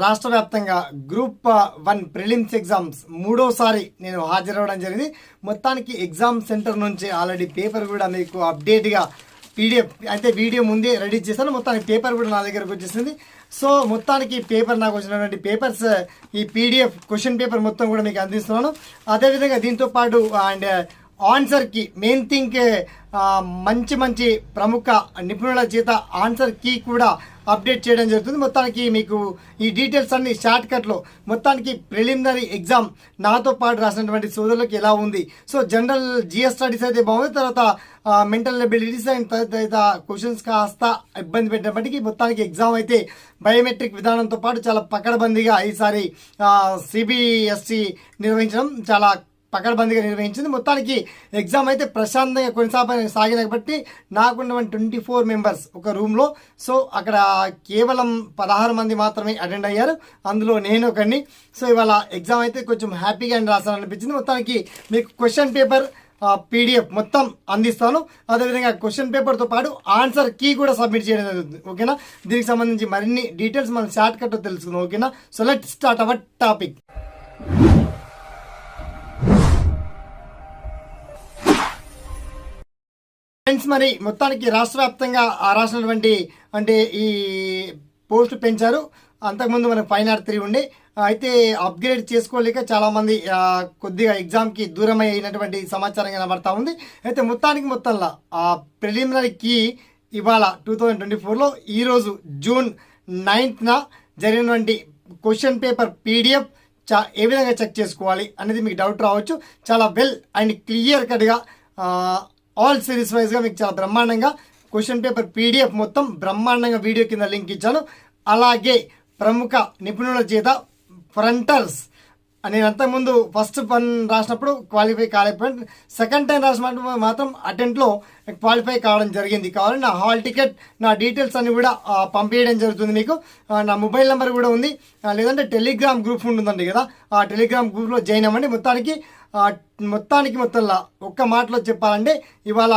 రాష్ట్ర వ్యాప్తంగా group one prelims exams మూడోసారి నేను హాజరవడం జరిగింది. మొత్తానికి ఎగ్జామ్ సెంటర్ నుంచి ఆల్రెడీ పేపర్ కూడా మీకు అప్డేట్గా పీడిఎఫ్ అయితే వీడియో ముందే రెడీ చేశాను. మొత్తానికి పేపర్ కూడా నా దగ్గరకు వచ్చేసింది. సో మొత్తానికి పేపర్ నాకు వచ్చినటువంటి పేపర్స్ ఈ పీడిఎఫ్ క్వశ్చన్ పేపర్ మొత్తం కూడా మీకు అందిస్తున్నాను. అదేవిధంగా దీంతో పాటు అండ్ ఆన్సర్కి మెయిన్ థింగ్ మంచి మంచి ప్రముఖ నిపుణుల చేత ఆన్సర్ కీ కూడా అప్డేట్ చేయడం జరుగుతుంది. మొత్తానికి మీకు ఈ డీటెయిల్స్ అన్ని షార్ట్ కట్లో మొత్తానికి ప్రిలిమినరీ ఎగ్జామ్ నాతో పాటు రాసినటువంటి సోదరులకు ఎలా ఉంది? సో జనరల్ జిఎస్ స్టడీస్ అయితే బాగుంది. తర్వాత మెంటల్ ఎబిలిటీస్ అండ్ తదితర క్వశ్చన్స్ కాస్త ఇబ్బంది పెట్టినప్పటికీ మొత్తానికి ఎగ్జామ్ అయితే బయోమెట్రిక్ విధానంతో పాటు చాలా పకడబందీగా ఈసారి సిబిఎస్సి నిర్వహించడం చాలా పకడ్బందీగా నిర్వహించింది. మొత్తానికి ఎగ్జామ్ అయితే ప్రశాంతంగా కొనసాగ సాగిన బట్టి నాకున్నటువంటి ట్వంటీ ఫోర్ మెంబర్స్ ఒక రూమ్లో. సో అక్కడ కేవలం పదహారు మంది మాత్రమే అటెండ్ అయ్యారు. అందులో నేను ఒకడిని. సో ఇవాళ ఎగ్జామ్ అయితే కొంచెం హ్యాపీగా రాసాను అనిపించింది మొత్తానికి మీకు క్వశ్చన్ పేపర్ పీడిఎఫ్ మొత్తం అందిస్తాను. అదేవిధంగా క్వశ్చన్ పేపర్తో పాటు ఆన్సర్ కీ కూడా సబ్మిట్ చేయడం జరుగుతుంది. ఓకేనా? దీనికి సంబంధించి మరిన్ని డీటెయిల్స్ మనం షార్ట్ కట్ తెలుసుకుందాం. ఓకేనా? So let start our topic. Friends మరి మొత్తానికి రాష్ట్ర వ్యాప్తంగా ఆ రాసినటువంటి అంటే ఈ పోస్టు పెంచారు. అంతకుముందు మనకు ఫైన్ ఆర్ట్ త్రీ ఉండే. అయితే అప్గ్రేడ్ చేసుకోలేక చాలామంది కొద్దిగా ఎగ్జామ్కి దూరం అయినటువంటి సమాచారం కనబడతా ఉంది. అయితే మొత్తానికి మొత్తంలో ఆ ప్రిలిమినరీకి ఇవాళ టూ థౌజండ్ ట్వంటీ ఫోర్లో ఈరోజు జూన్ నైన్త్న జరిగినటువంటి క్వశ్చన్ పేపర్ పీడిఎఫ్ చా ఏ విధంగా చెక్ చేసుకోవాలి అనేది మీకు డౌట్ రావచ్చు. చాలా వెల్ అండ్ క్లియర్ కట్గా ఆల్ సిరీస్ వైజ్గా మీకు చాలా బ్రహ్మాండంగా క్వశ్చన్ పేపర్ పీడిఎఫ్ మొత్తం బ్రహ్మాండంగా వీడియో కింద లింక్ ఇచ్చాను. అలాగే ప్రముఖ నిపుణుల చేత ఫ్రంటర్స్ నేను అంతకుముందు ఫస్ట్ పని రాసినప్పుడు క్వాలిఫై కాలేకపోయాను సెకండ్ టైం రాసినప్పుడు మాత్రం అటెంప్ట్లో క్వాలిఫై కావడం జరిగింది. కావాలి నా హాల్ టికెట్ నా డీటెయిల్స్ అన్ని కూడా ఆ, పంపించడం జరుగుతుంది మీకు. నా మొబైల్ నెంబర్ కూడా ఉంది. లేదంటే టెలిగ్రామ్ గ్రూప్ ఉంటుందండి కదా. ఆ టెలిగ్రామ్ గ్రూప్లో జాయిన్ అవ్వండి. మొత్తానికి మొత్తానికి మొత్తంలో ఒక్క మాటలో చెప్పాలంటే ఇవాళ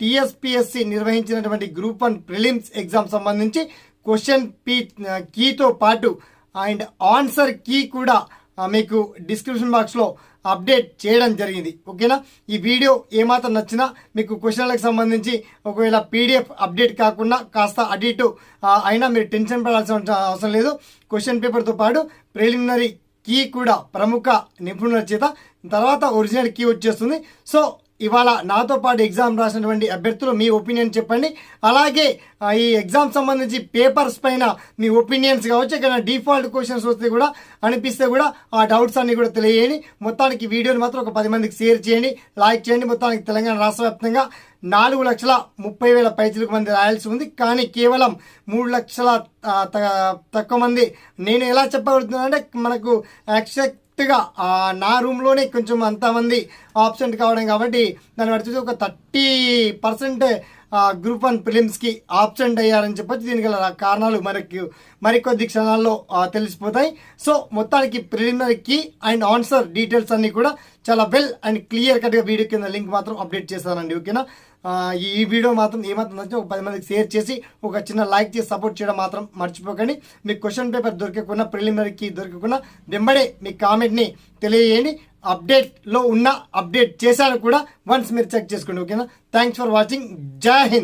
టీఎస్పిఎస్సి నిర్వహించినటువంటి గ్రూప్ వన్ ప్రిలిమ్స్ ఎగ్జామ్ సంబంధించి క్వశ్చన్ పీ కీతో పాటు అండ్ ఆన్సర్ కీ కూడా మీకు డిస్క్రిప్షన్ బాక్స్లో అప్డేట్ చేయడం జరిగింది. ఓకేనా? ఈ వీడియో ఏమాత్రం నచ్చినా మీకు క్వశ్చన్లకు సంబంధించి ఒకవేళ పీడిఎఫ్ అప్డేట్ కాకుండా కాస్త అటు ఇటు అయినా మీరు టెన్షన్ పడాల్సిన అవసరం లేదు. క్వశ్చన్ పేపర్తో పాటు ప్రిలిమినరీ కీ కూడా ప్రముఖ నిపుణుల చేత. తర్వాత ఒరిజినల్ కీ వచ్చేస్తుంది. సో ఇవాళ నాతో పాటు ఎగ్జామ్ రాసినటువంటి అభ్యర్థులు మీ ఒపీనియన్ చెప్పండి. అలాగే ఈ ఎగ్జామ్ సంబంధించి పేపర్స్ పైన మీ ఒపీనియన్స్ కావచ్చు ఇక్కడ డిఫాల్ట్ క్వశ్చన్స్ వస్తే కూడా అనిపిస్తే కూడా ఆ డౌట్స్ అన్ని కూడా తెలియజేయండి. మొత్తానికి వీడియోని మాత్రం ఒక పది మందికి షేర్ చేయండి లైక్ చేయండి. మొత్తానికి తెలంగాణ రాష్ట్ర వ్యాప్తంగా నాలుగు లక్షల ముప్పై వేల పైచులకు మంది రాయాల్సి ఉంది. కానీ కేవలం మూడు లక్షల త- తక్కువ మంది. నేను ఎలా చెప్పగలుగుతున్నాను అంటే మనకు కరెక్ట్గా నా రూమ్లోనే కొంచెం అంతమంది ఆబ్సెంట్ కావడం కాబట్టి దాన్ని బట్టి చూసి ఒక థర్టీ పర్సెంట్ గ్రూప్ వన్ ఫిలిమ్స్కి ఆబ్సెంట్ అయ్యారని చెప్పొచ్చు. దీనికి గల కారణాలు మనకి మరికొద్ది క్షణాల్లో తెలిసిపోతాయి. సో మొత్తానికి ప్రిలిమినరీకి అండ్ ఆన్సర్ డీటెయిల్స్ అన్నీ కూడా చాలా వెల్ అండ్ క్లియర్ కట్గా వీడియో కింద లింక్ మాత్రం అప్డేట్ చేస్తానండి. ఓకేనా? ఈ వీడియో మాత్రం ఏమాత్రం నచ్చితే ఒక పది మందికి షేర్ చేసి ఒక చిన్న లైక్ చేసి సపోర్ట్ చేయడం మాత్రం మర్చిపోకండి. మీకు క్వశ్చన్ పేపర్ దొరకకుండా ప్రిలిమినరీకి దొరకకుండా వెంబడే మీ కామెంట్ని తెలియజేయండి. అప్డేట్లో ఉన్న అప్డేట్ చేశాను కూడా. వన్స్ మీరు చెక్ చేసుకోండి ఓకేనా థ్యాంక్స్ ఫర్ వాచింగ్ జై హింద్